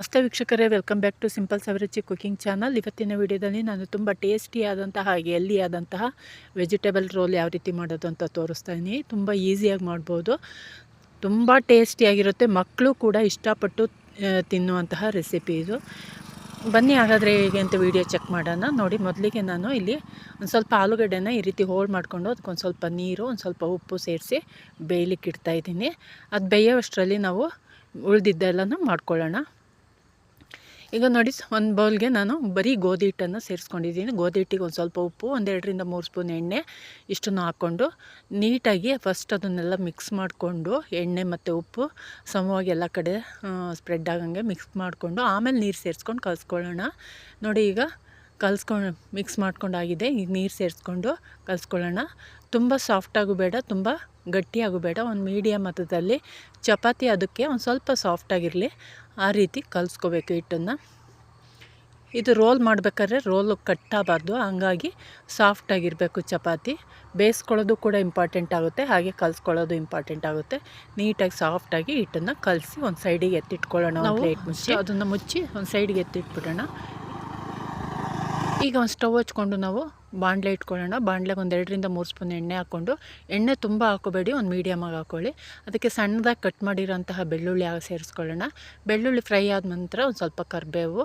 ನಮಸ್ತೆ ವೀಕ್ಷಕರೇ, welcome back to simple ಸವರಚಿ cooking channel. ಇವತ್ತಿನ ವಿಡಿಯೋದಲ್ಲಿ ನಾನು ತುಂಬ ಟೇಸ್ಟಿಯಾದಂತಹ ಹಾಗೆ ಎಲ್ಲಿಯಾದಂತಹ ವೆಜಿಟೇಬಲ್ ರೋಲ್ ಯಾವ ರೀತಿ ಮಾಡೋದು ಅಂತ ತೋರಿಸ್ತಾ ಇದ್ದೀನಿ. ತುಂಬ ಈಸಿಯಾಗಿ ಮಾಡ್ಬೋದು. ತುಂಬ ಟೇಸ್ಟಿಯಾಗಿರುತ್ತೆ ಮಕ್ಕಳು ಕೂಡ ಇಷ್ಟಪಟ್ಟು ತಿನ್ನುವಂತಹ ರೆಸಿಪಿ ಇದು. ಬನ್ನಿ ಹಾಗಾದರೆ ಹೇಗೆ ಅಂತ ವಿಡಿಯೋ ಚೆಕ್ ಮಾಡೋಣ. ನೋಡಿ, ಮೊದಲಿಗೆ ನಾನು ಇಲ್ಲಿ ಒಂದು ಸ್ವಲ್ಪ ಆಲೂಗಡ್ಡೆನ ಈ ರೀತಿ ಹೋಲ್ಡ್ ಮಾಡಿಕೊಂಡು ಅದಕ್ಕೊಂದು ಸ್ವಲ್ಪ ನೀರು, ಒಂದು ಸ್ವಲ್ಪ ಉಪ್ಪು ಸೇರಿಸಿ ಬೇಯಲಿಕ್ಕೆ ಇಡ್ತಾಯಿದ್ದೀನಿ ಅದು ಬೇಯೋಷ್ಟರಲ್ಲಿ ನಾವು ಉಳಿದಿದ್ದೆಲ್ಲನೂ ಮಾಡ್ಕೊಳ್ಳೋಣ. ಈಗ ನೋಡಿ ಒಂದು ಬೌಲ್ಗೆ ನಾನು ಬರೀ ಗೋಧಿ ಹಿಟ್ಟನ್ನು ಸೇರಿಸ್ಕೊಂಡಿದ್ದೀನಿ. ಗೋಧಿ ಹಿಟ್ಟಿಗೆ ಒಂದು ಸ್ವಲ್ಪ ಉಪ್ಪು ಒಂದೆರಡರಿಂದ ಮೂರು ಸ್ಪೂನ್ ಎಣ್ಣೆ ಇಷ್ಟನ್ನು ಹಾಕ್ಕೊಂಡು ನೀಟಾಗಿ ಫಸ್ಟ್ ಅದನ್ನೆಲ್ಲ ಮಿಕ್ಸ್ ಮಾಡಿಕೊಂಡು ಎಣ್ಣೆ ಮತ್ತು ಉಪ್ಪು ಸಮವಾಗಿ ಎಲ್ಲ ಕಡೆ ಸ್ಪ್ರೆಡ್ ಆಗಂಗೆ ಮಿಕ್ಸ್ ಮಾಡಿಕೊಂಡು ಆಮೇಲೆ ನೀರು ಸೇರಿಸ್ಕೊಂಡು ಕಲಿಸ್ಕೊಳ್ಳೋಣ. ನೋಡಿ ಈಗ ಕಲಿಸ್ಕೊಂಡು ಮಿಕ್ಸ್ ಮಾಡ್ಕೊಂಡಾಗಿದೆ. ಈಗ ನೀರು ಸೇರಿಸ್ಕೊಂಡು ಕಲಿಸ್ಕೊಳ್ಳೋಣ. ತುಂಬ ಸಾಫ್ಟಾಗೂ ಬೇಡ, ತುಂಬ ಗಟ್ಟಿಯಾಗೂ ಬೇಡ. ಒಂದು ಮೀಡಿಯಮ್ ಹತ್ತದಲ್ಲಿ ಚಪಾತಿ ಅದಕ್ಕೆ ಒಂದು ಸ್ವಲ್ಪ ಸಾಫ್ಟಾಗಿರಲಿ ಆ ರೀತಿ ಕಲಿಸ್ಕೋಬೇಕು ಹಿಟ್ಟನ್ನು. ಇದು ರೋಲ್ ಮಾಡಬೇಕಾದ್ರೆ ರೋಲು ಕಟ್ಟಾಗಬಾರ್ದು ಹಂಗಾಗಿ ಸಾಫ್ಟಾಗಿರಬೇಕು ಚಪಾತಿ. ಬೇಯಿಸ್ಕೊಳ್ಳೋದು ಕೂಡ ಇಂಪಾರ್ಟೆಂಟ್ ಆಗುತ್ತೆ. ಹಾಗೆ ಕಲಿಸ್ಕೊಳ್ಳೋದು ಇಂಪಾರ್ಟೆಂಟ್ ಆಗುತ್ತೆ. ನೀಟಾಗಿ ಸಾಫ್ಟಾಗಿ ಹಿಟ್ಟನ್ನು ಕಲಸಿ ಒಂದು ಸೈಡಿಗೆ ಎತ್ತಿಟ್ಕೊಳ್ಳೋಣ ನಾವು ಪ್ಲೇಟ್ ಮುಚ್ಚಿ. ಅದನ್ನು ಮುಚ್ಚಿ ಒಂದು ಸೈಡಿಗೆ ಎತ್ತಿಟ್ಬಿಡೋಣ. ಈಗ ಒಂದು ಸ್ಟವ್ ಹಚ್ಕೊಂಡು ನಾವು ಬಾಣಲೆ ಇಟ್ಕೊಳ್ಳೋಣ. ಬಾಣಲೆಗೆ ಒಂದು ಎರಡರಿಂದ ಮೂರು ಸ್ಪೂನ್ ಎಣ್ಣೆ ಹಾಕ್ಕೊಂಡು, ಎಣ್ಣೆ ತುಂಬ ಹಾಕೋಬೇಡಿ ಒಂದು ಮೀಡಿಯಮಾಗಿ ಹಾಕ್ಕೊಳ್ಳಿ. ಅದಕ್ಕೆ ಸಣ್ಣದಾಗಿ ಕಟ್ ಮಾಡಿರೋಂತಹ ಬೆಳ್ಳುಳ್ಳಿ ಆಗ ಸೇರಿಸ್ಕೊಳ್ಳೋಣ. ಬೆಳ್ಳುಳ್ಳಿ ಫ್ರೈ ಆದ ನಂತರ ಒಂದು ಸ್ವಲ್ಪ ಕರಿಬೇವು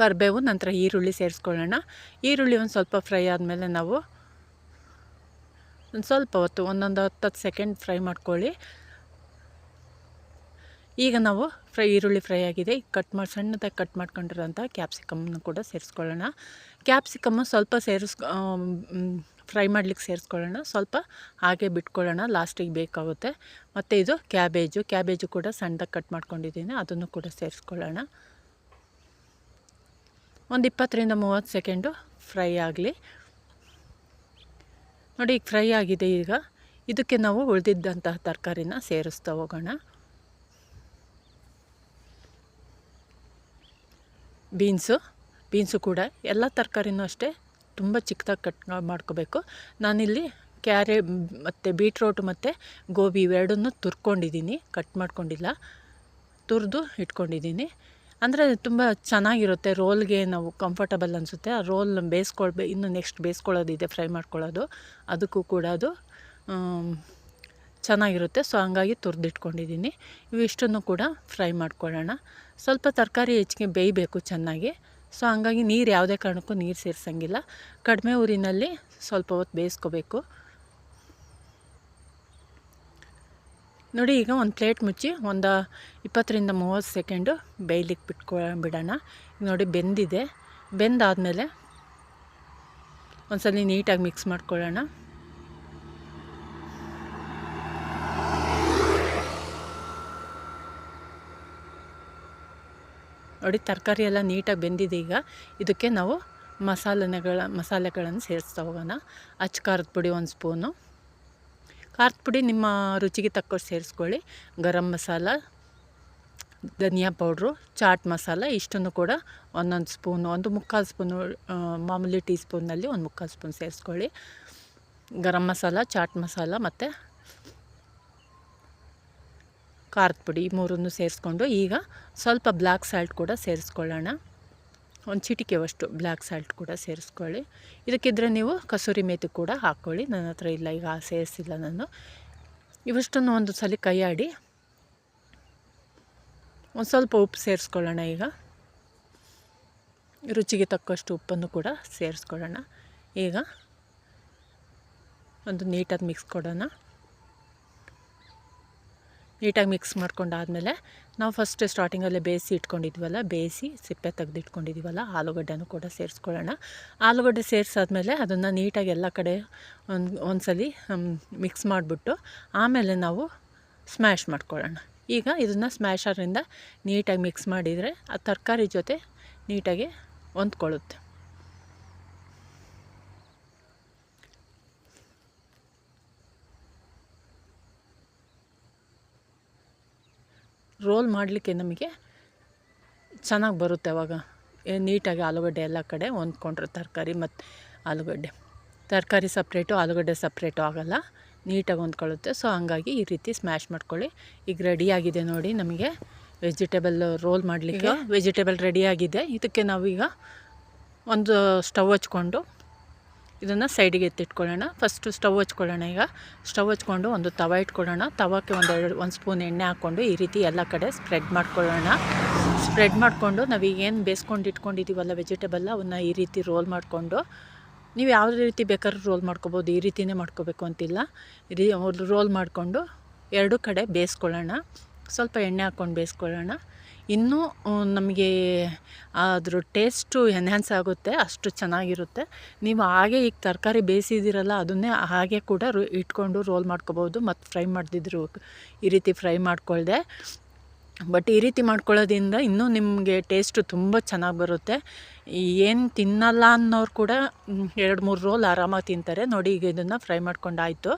ಕರಿಬೇವು, ನಂತರ ಈರುಳ್ಳಿ ಸೇರಿಸ್ಕೊಳ್ಳೋಣ. ಈರುಳ್ಳಿ ಒಂದು ಸ್ವಲ್ಪ ಫ್ರೈ ಆದಮೇಲೆ ನಾವು ಒಂದು ಸ್ವಲ್ಪ ಹೊತ್ತು, ಒಂದೊಂದು ಹತ್ತು ಹತ್ತು ಸೆಕೆಂಡ್ ಫ್ರೈ ಮಾಡ್ಕೊಳ್ಳಿ. ಈಗ ನಾವು ಫ್ರೈ ಈರುಳ್ಳಿ ಫ್ರೈ ಆಗಿದೆ. ಕಟ್ ಮಾಡಿ, ಸಣ್ಣದಾಗಿ ಕಟ್ ಮಾಡ್ಕೊಂಡಿರೋಂಥ ಕ್ಯಾಪ್ಸಿಕಮ್ನ ಕೂಡ ಸೇರಿಸ್ಕೊಳ್ಳೋಣ. ಕ್ಯಾಪ್ಸಿಕಮ್ಮು ಸ್ವಲ್ಪ ಸೇರಿಸ್ ಫ್ರೈ ಮಾಡ್ಲಿಕ್ಕೆ ಸೇರಿಸ್ಕೊಳ್ಳೋಣ. ಸ್ವಲ್ಪ ಹಾಗೆ ಬಿಟ್ಕೊಳ್ಳೋಣ. ಲಾಸ್ಟಿಗೆ ಬೇಕಾಗುತ್ತೆ. ಮತ್ತು ಇದು ಕ್ಯಾಬೇಜು. ಕ್ಯಾಬೇಜು ಕೂಡ ಸಣ್ಣದಾಗಿ ಕಟ್ ಮಾಡ್ಕೊಂಡಿದ್ದೀನಿ. ಅದನ್ನು ಕೂಡ ಸೇರಿಸ್ಕೊಳ್ಳೋಣ. ಒಂದು ಇಪ್ಪತ್ತರಿಂದ ಮೂವತ್ತು ಸೆಕೆಂಡು ಫ್ರೈ ಆಗಲಿ. ನೋಡಿ, ಈಗ ಫ್ರೈ ಆಗಿದೆ ಈಗ. ಇದಕ್ಕೆ ನಾವು ಉಳಿದಿದ್ದಂತಹ ತರಕಾರಿನ ಸೇರಿಸ್ತಾ ಹೋಗೋಣ. ಬೀನ್ಸು ಬೀನ್ಸು ಕೂಡ. ಎಲ್ಲ ತರಕಾರಿನೂ ಅಷ್ಟೇ. ತುಂಬ ಚಿಕ್ಕದಾಗಿ ಕಟ್ ಮಾಡ್ಕೋಬೇಕು. ನಾನಿಲ್ಲಿ ಕ್ಯಾರೆ, ಮತ್ತು ಬೀಟ್ರೋಟು ಮತ್ತು ಗೋಬಿ ಇವೆರಡನ್ನೂ ತುರ್ಕೊಂಡಿದ್ದೀನಿ. ಕಟ್ ಮಾಡ್ಕೊಂಡಿಲ್ಲ. ತುರಿದು ಇಟ್ಕೊಂಡಿದ್ದೀನಿ. ಅಂದರೆ ತುಂಬ ಚೆನ್ನಾಗಿರುತ್ತೆ. ರೋಲ್ಗೆ ನಾವು ಕಂಫರ್ಟಬಲ್ ಅನಿಸುತ್ತೆ. ಆ ರೋಲ್ ಬೇಯಿಸ್ಕೊಳ್ಬೇ ಇನ್ನು ನೆಕ್ಸ್ಟ್ ಬೇಯಿಸ್ಕೊಳ್ಳೋದಿದೆ ಫ್ರೈ ಮಾಡ್ಕೊಳ್ಳೋದು. ಅದಕ್ಕೂ ಕೂಡ ಅದು ಚೆನ್ನಾಗಿರುತ್ತೆ. ಸೊ ಹಂಗಾಗಿ ತುರಿದಿಟ್ಕೊಂಡಿದ್ದೀನಿ. ಇವಿಷ್ಟನ್ನು ಕೂಡ ಫ್ರೈ ಮಾಡ್ಕೊಳ್ಳೋಣ. ಸ್ವಲ್ಪ ತರಕಾರಿ ಹೆಚ್ಚಿಗೆ ಬೇಯಬೇಕು ಚೆನ್ನಾಗಿ. ಸೊ ಹಂಗಾಗಿ ನೀರು ಯಾವುದೇ ಕಾರಣಕ್ಕೂ ನೀರು ಸೇರಿಸಂಗಿಲ್ಲ. ಕಡಿಮೆ ಊರಿನಲ್ಲಿ ಸ್ವಲ್ಪ ಹೊತ್ತು ಬೇಯಿಸ್ಕೋಬೇಕು. ನೋಡಿ, ಈಗ ಒಂದು ಪ್ಲೇಟ್ ಮುಚ್ಚಿ ಒಂದು ಇಪ್ಪತ್ತರಿಂದ ಮೂವತ್ತು ಸೆಕೆಂಡು ಬೇಯ್ಲಿಕ್ಕೆ ಬಿಟ್ಕೊ, ಬಿಡೋಣ. ನೋಡಿ, ಬೆಂದಿದೆ. ಬೆಂದಾದಮೇಲೆ ಒಂದ್ಸಲ ನೀಟಾಗಿ ಮಿಕ್ಸ್ ಮಾಡ್ಕೊಳ್ಳೋಣ. ನೋಡಿ, ತರಕಾರಿ ಎಲ್ಲ ನೀಟಾಗಿ ಬೆಂದಿದೆ ಈಗ. ಇದಕ್ಕೆ ನಾವು ಮಸಾಲೆಗಳ, ಮಸಾಲೆಗಳನ್ನು ಸೇರಿಸ್ತಾ ಹೋಗೋಣ. ಅಚ್ಚ ಖಾರದ ಪುಡಿ ಒಂದು ಸ್ಪೂನು. ಖಾರದ ಪುಡಿ ನಿಮ್ಮ ರುಚಿಗೆ ತಕ್ಕಷ್ಟು ಸೇರಿಸ್ಕೊಳ್ಳಿ. ಗರಂ ಮಸಾಲ, ಧನಿಯಾ ಪೌಡ್ರು, ಚಾಟ್ ಮಸಾಲ, ಇಷ್ಟನ್ನು ಕೂಡ ಒಂದೊಂದು ಸ್ಪೂನು, ಒಂದು ಮುಕ್ಕಾಲು ಸ್ಪೂನು ಮಾಮೂಲಿ ಟೀ ಸ್ಪೂನಲ್ಲಿ ಒಂದು ಮುಕ್ಕಾಲು ಸ್ಪೂನ್ ಸೇರಿಸ್ಕೊಳ್ಳಿ. ಗರಂ ಮಸಾಲ, ಚಾಟ್ ಮಸಾಲ ಮತ್ತು ಖಾರದ ಪುಡಿ ಮೂರನ್ನು ಸೇರಿಸ್ಕೊಂಡು ಈಗ ಸ್ವಲ್ಪ ಬ್ಲ್ಯಾಕ್ ಸಾಲ್ಟ್ ಕೂಡ ಸೇರಿಸ್ಕೊಳ್ಳೋಣ. ಒಂದು ಚಿಟಿಕೆವಷ್ಟು ಬ್ಲ್ಯಾಕ್ ಸಾಲ್ಟ್ ಕೂಡ ಸೇರಿಸ್ಕೊಳ್ಳಿ. ಇದಕ್ಕಿದ್ರೆ ನೀವು ಕಸೂರಿ ಮೇತಿ ಕೂಡ ಹಾಕ್ಕೊಳ್ಳಿ ನನ್ನ ಹತ್ರ ಇಲ್ಲ, ಈಗ ಸೇರಿಸಿಲ್ಲ ನಾನು. ಇವಷ್ಟನ್ನು ಒಂದು ಸಲ ಕೈಯಾಡಿ ಒಂದು ಸ್ವಲ್ಪ ಉಪ್ಪು ಸೇರಿಸ್ಕೊಳ್ಳೋಣ ಈಗ. ರುಚಿಗೆ ತಕ್ಕಷ್ಟು ಉಪ್ಪನ್ನು ಕೂಡ ಸೇರಿಸ್ಕೊಳ್ಳೋಣ. ಈಗ ಒಂದು ನೀಟಾಗಿ ಮಿಕ್ಸ್ ಕೊಡೋಣ. ನೀಟಾಗಿ ಮಿಕ್ಸ್ ಮಾಡ್ಕೊಂಡಾದಮೇಲೆ ನಾವು ಫಸ್ಟ್ ಸ್ಟಾರ್ಟಿಂಗಲ್ಲೇ ಬೇಯಿಸಿ ಇಟ್ಕೊಂಡಿದ್ವಲ್ಲ, ಬೇಯಿಸಿ ಸಿಪ್ಪೆ ತೆಗೆದು ಇಟ್ಕೊಂಡಿದ್ದೀವಲ್ಲ ಆಲೂಗಡ್ಡೆನೂ ಕೂಡ ಸೇರಿಸ್ಕೊಳ್ಳೋಣ. ಆಲೂಗಡ್ಡೆ ಸೇರಿಸಾದ್ಮೇಲೆ ಅದನ್ನು ನೀಟಾಗಿ ಎಲ್ಲ ಕಡೆ ಒಂದು, ಒಂದ್ಸಲಿ ಮಿಕ್ಸ್ ಮಾಡಿಬಿಟ್ಟು ಆಮೇಲೆ ನಾವು ಸ್ಮ್ಯಾಶ್ ಮಾಡ್ಕೊಳ್ಳೋಣ. ಈಗ ಇದನ್ನು ಸ್ಮ್ಯಾಶರಿಂದ ನೀಟಾಗಿ ಮಿಕ್ಸ್ ಮಾಡಿದರೆ ಆ ತರಕಾರಿ ಜೊತೆ ನೀಟಾಗಿ ಹೊಂದ್ಕೊಳ್ಳುತ್ತೆ. ರೋಲ್ ಮಾಡಲಿಕ್ಕೆ ನಮಗೆ ಚೆನ್ನಾಗಿ ಬರುತ್ತೆ ಅವಾಗ. ನೀಟಾಗಿ ಆಲೂಗಡ್ಡೆ ಎಲ್ಲ ಕಡೆ ಹೊಂದ್ಕೊಂಡ್ರೆ ತರಕಾರಿ ಮತ್ತು ಆಲೂಗಡ್ಡೆ. ತರಕಾರಿ ಸಪ್ರೇಟು ಆಲೂಗಡ್ಡೆ ಸಪ್ರೇಟು ಆಗೋಲ್ಲ. ನೀಟಾಗಿ ಹೊಂದ್ಕೊಳ್ಳುತ್ತೆ. ಸೊ ಹಂಗಾಗಿ ಈ ರೀತಿ ಸ್ಮ್ಯಾಶ್ ಮಾಡ್ಕೊಳ್ಳಿ. ಈಗ ರೆಡಿಯಾಗಿದೆ ನೋಡಿ ನಮಗೆ ವೆಜಿಟೇಬಲ್ ರೋಲ್ ಮಾಡಲಿಕ್ಕೆ. ವೆಜಿಟೇಬಲ್ ರೆಡಿಯಾಗಿದೆ ಇದಕ್ಕೆ ನಾವೀಗ ಒಂದು ಸ್ಟವ್ ಹಚ್ಕೊಂಡು ಇದನ್ನು ಸೈಡಿಗೆ ಎತ್ತಿಟ್ಕೊಳ್ಳೋಣ. ಫಸ್ಟು ಸ್ಟವ್ ಹಚ್ಕೊಳ್ಳೋಣ ಈಗ. ಸ್ಟವ್ ಹಚ್ಕೊಂಡು ಒಂದು ತವ ಇಟ್ಕೊಳ್ಳೋಣ. ತವಕ್ಕೆ ಒಂದು ಎರಡು, ಒಂದು ಸ್ಪೂನ್ ಎಣ್ಣೆ ಹಾಕ್ಕೊಂಡು ಈ ರೀತಿ ಎಲ್ಲ ಕಡೆ ಸ್ಪ್ರೆಡ್ ಮಾಡ್ಕೊಳ್ಳೋಣ. ಸ್ಪ್ರೆಡ್ ಮಾಡಿಕೊಂಡು ನಾವೀಗೇನು ಬೇಯಿಸ್ಕೊಂಡು ಇಟ್ಕೊಂಡಿದ್ದೀವಲ್ಲ ವೆಜಿಟೇಬಲ್ ಅವನ್ನ ಈ ರೀತಿ ರೋಲ್ ಮಾಡಿಕೊಂಡು. ನೀವು ಯಾವ ರೀತಿ ಬೇಕಾದ್ರೂ ರೋಲ್ ಮಾಡ್ಕೋಬೋದು. ಈ ರೀತಿಯೇ ಮಾಡ್ಕೋಬೇಕು ಅಂತಿಲ್ಲ. ರೀ ರೋಲ್ ಮಾಡಿಕೊಂಡು ಎರಡು ಕಡೆ ಬೇಯಿಸ್ಕೊಳ್ಳೋಣ ಸ್ವಲ್ಪ ಎಣ್ಣೆ ಹಾಕ್ಕೊಂಡು ಬೇಯಿಸ್ಕೊಳ್ಳೋಣ ಇನ್ನೂ ನಮಗೆ ಅದ್ರ ಟೇಸ್ಟು ಎನ್ಹ್ಯಾನ್ಸ್ ಆಗುತ್ತೆ, ಅಷ್ಟು ಚೆನ್ನಾಗಿರುತ್ತೆ. ನೀವು ಹಾಗೆ ಈಗ ತರಕಾರಿ ಬೇಯಿಸಿದ್ದೀರಲ್ಲ, ಅದನ್ನೇ ಹಾಗೆ ಕೂಡ ಇಟ್ಕೊಂಡು ರೋಲ್ ಮಾಡ್ಕೋಬೋದು. ಮತ್ತು ಫ್ರೈ ಮಾಡ್ದಿದ್ರು ಈ ರೀತಿ ಫ್ರೈ ಮಾಡ್ಕೊಳ್ದೆ. ಬಟ್ ಈ ರೀತಿ ಮಾಡ್ಕೊಳ್ಳೋದ್ರಿಂದ ಇನ್ನೂ ನಿಮಗೆ ಟೇಸ್ಟು ತುಂಬ ಚೆನ್ನಾಗಿ ಬರುತ್ತೆ. ಏನು ತಿನ್ನಲ್ಲ ಅನ್ನೋರು ಕೂಡ ಎರಡು ಮೂರು ರೋಲ್ ಆರಾಮಾಗಿ ತಿಂತಾರೆ. ನೋಡಿ ಈಗ ಇದನ್ನು ಫ್ರೈ ಮಾಡ್ಕೊಂಡಾಯಿತು.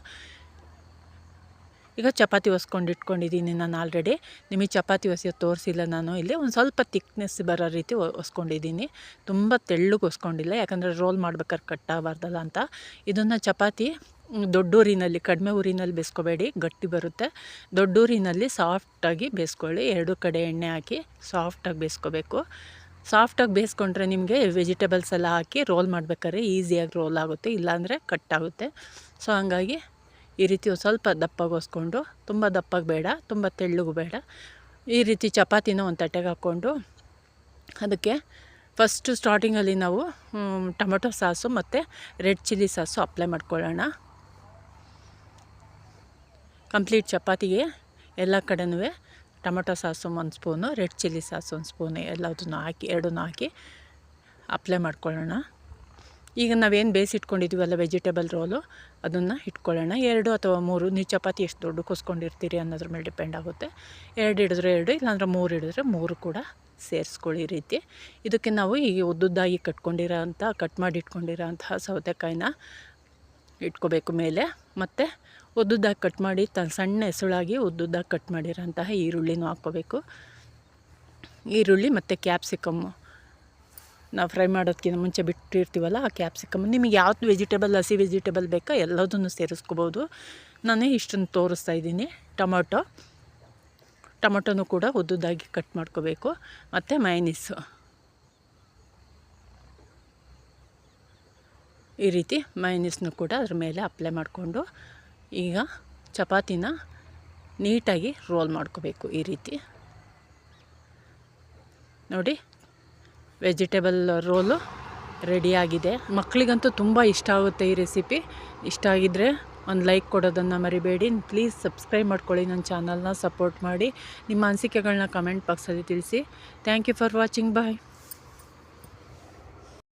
ಈಗ ಚಪಾತಿ ಒಸ್ಕೊಂಡು ಇಟ್ಕೊಂಡಿದ್ದೀನಿ ನಾನು ಆಲ್ರೆಡಿ ನಿಮಗೆ ಚಪಾತಿ ಒಸಿಯೋ ತೋರಿಸಿಲ್ಲ ನಾನು ಇಲ್ಲಿ. ಒಂದು ಸ್ವಲ್ಪ ತಿಕ್ನೆಸ್ ಬರೋ ರೀತಿ ಒಸ್ಕೊಂಡಿದ್ದೀನಿ. ತುಂಬ ತೆಳ್ಳಗೆ ಒಸ್ಕೊಂಡಿಲ್ಲ. ಯಾಕಂದರೆ ರೋಲ್ ಮಾಡ್ಬೇಕಾದ್ರೆ ಕಟ್ಟಾಗಬಾರ್ದಲ್ಲ ಅಂತ. ಇದನ್ನು ಚಪಾತಿ ದೊಡ್ಡ ಊರಿನಲ್ಲಿ, ಕಡಿಮೆ ಊರಿನಲ್ಲಿ ಬೇಯಿಸ್ಕೋಬೇಡಿ. ಗಟ್ಟಿ ಬರುತ್ತೆ. ದೊಡ್ಡ ಊರಿನಲ್ಲಿ ಸಾಫ್ಟಾಗಿ ಬೇಯಿಸ್ಕೊಳ್ಳಿ. ಎರಡು ಕಡೆ ಎಣ್ಣೆ ಹಾಕಿ ಸಾಫ್ಟಾಗಿ ಬೇಯಿಸ್ಕೋಬೇಕು. ಸಾಫ್ಟಾಗಿ ಬೇಯಿಸ್ಕೊಂಡ್ರೆ ನಿಮಗೆ ವೆಜಿಟೇಬಲ್ಸ್ ಎಲ್ಲ ಹಾಕಿ ರೋಲ್ ಮಾಡ್ಬೇಕಾದ್ರೆ ಈಸಿಯಾಗಿ ರೋಲ್ ಆಗುತ್ತೆ. ಇಲ್ಲಾಂದರೆ ಕಟ್ಟಾಗುತ್ತೆ. ಸೊ ಹಂಗಾಗಿ ಈ ರೀತಿ ಸ್ವಲ್ಪ ದಪ್ಪಾಗಿ ಹೊಸ್ಕೊಂಡು ತುಂಬ ದಪ್ಪಗೆ ಬೇಡ, ತುಂಬ ತೆಳ್ಳಗೂ ಬೇಡ. ಈ ರೀತಿ ಚಪಾತಿನ ಒಂದು ತಟ್ಟೆಗೆ ಹಾಕ್ಕೊಂಡು, ಅದಕ್ಕೆ ಫಸ್ಟು ಸ್ಟಾರ್ಟಿಂಗಲ್ಲಿ ನಾವು ಟೊಮೆಟೊ ಸಾಸು ಮತ್ತು ರೆಡ್ ಚಿಲ್ಲಿ ಸಾಸು ಅಪ್ಲೈ ಮಾಡ್ಕೊಳ್ಳೋಣ. ಕಂಪ್ಲೀಟ್ ಚಪಾತಿಗೆ ಎಲ್ಲ ಕಡೆನೂ ಟೊಮೆಟೊ ಸಾಸು ಒಂದು ಸ್ಪೂನು ರೆಡ್ ಚಿಲ್ಲಿ ಸಾಸು ಒಂದು ಸ್ಪೂನು ಎಲ್ಲದನ್ನು ಹಾಕಿ, ಎರಡನ್ನೂ ಹಾಕಿ ಅಪ್ಲೈ ಮಾಡ್ಕೊಳ್ಳೋಣ. ಈಗ ನಾವೇನು ಬೇಯಿಸಿಟ್ಕೊಂಡಿದ್ದೀವಲ್ಲ ವೆಜಿಟೇಬಲ್ ರೋಲು ಅದನ್ನು ಇಟ್ಕೊಳ್ಳೋಣ. ಎರಡು ಅಥವಾ ಮೂರು, ನೀವು ಚಪಾತಿ ಎಷ್ಟು ದೊಡ್ಡ ಕುಸ್ಕೊಂಡಿರ್ತೀರಿ ಅನ್ನೋದ್ರ ಮೇಲೆ ಡಿಪೆಂಡ್ ಆಗುತ್ತೆ. ಎರಡು ಹಿಡಿದ್ರೆ ಎರಡು, ಇಲ್ಲಾಂದ್ರೆ ಮೂರು ಹಿಡಿದ್ರೆ ಮೂರು ಕೂಡ ಸೇರಿಸ್ಕೊಳ್ಳಿ ರೀತಿ. ಇದಕ್ಕೆ ನಾವು ಈಗ ಉದ್ದುದ್ದಾಗಿ ಕಟ್ಕೊಂಡಿರೋ ಅಂಥ ಕಟ್ ಮಾಡಿ ಇಟ್ಕೊಂಡಿರೋ ಅಂತಹ ಸೌತೆಕಾಯಿನ ಇಟ್ಕೋಬೇಕು ಮೇಲೆ. ಮತ್ತು ಉದ್ದುದ್ದಾಗಿ ಕಟ್ ಮಾಡಿ, ತ ಸಣ್ಣ ಹೆಸಳಾಗಿ ಉದ್ದುದ್ದಾಗಿ ಕಟ್ ಮಾಡಿರೋಂತಹ ಈರುಳ್ಳಿನೂ ಹಾಕ್ಕೋಬೇಕು. ಈರುಳ್ಳಿ ಮತ್ತು ಕ್ಯಾಪ್ಸಿಕಮ್ಮು ನಾವು ಫ್ರೈ ಮಾಡೋದಕ್ಕಿಂತ ಮುಂಚೆ ಬಿಟ್ಟಿರ್ತೀವಲ್ಲ, ಆ ಕ್ಯಾಪ್ಸಿಕಮ್ ನಿಮಗೆ ಯಾವ್ದು ವೆಜಿಟೇಬಲ್ ಹಸಿ ವೆಜಿಟೇಬಲ್ ಬೇಕೋ ಎಲ್ಲದನ್ನು ಸೇರಿಸ್ಕೋಬೋದು. ನಾನು ಇಷ್ಟನ್ನು ತೋರಿಸ್ತಾ ಇದ್ದೀನಿ. ಟೊಮೊಟೊ. ಟೊಮೊಟೊನೂ ಕೂಡ ಉದ್ದುದಾಗಿ ಕಟ್ ಮಾಡ್ಕೋಬೇಕು. ಮತ್ತು ಮೈನೀಸು ಈ ರೀತಿ ಮೈನೀಸ್ನು ಕೂಡ ಅದ್ರ ಮೇಲೆ ಅಪ್ಲೈ ಮಾಡಿಕೊಂಡು, ಈಗ ಚಪಾತಿನ ನೀಟಾಗಿ ರೋಲ್ ಮಾಡ್ಕೋಬೇಕು ಈ ರೀತಿ. ನೋಡಿ ವೆಜಿಟೇಬಲ್ ರೋಲು ರೆಡಿಯಾಗಿದೆ. ಮಕ್ಕಳಿಗಂತೂ ತುಂಬ ಇಷ್ಟ ಆಗುತ್ತೆ ಈ ರೆಸಿಪಿ. ಇಷ್ಟ ಆಗಿದ್ದರೆ ಒಂದು ಲೈಕ್ ಕೊಡೋದನ್ನು ಮರಿಬೇಡಿ. ಪ್ಲೀಸ್ ಸಬ್ಸ್ಕ್ರೈಬ್ ಮಾಡ್ಕೊಳ್ಳಿ ನನ್ನ ಚಾನಲ್ನ, ಸಪೋರ್ಟ್ ಮಾಡಿ. ನಿಮ್ಮ ಅನಿಸಿಕೆಗಳನ್ನ ಕಮೆಂಟ್ ಬಾಕ್ಸಲ್ಲಿ ತಿಳಿಸಿ. Thank you for watching. Bye.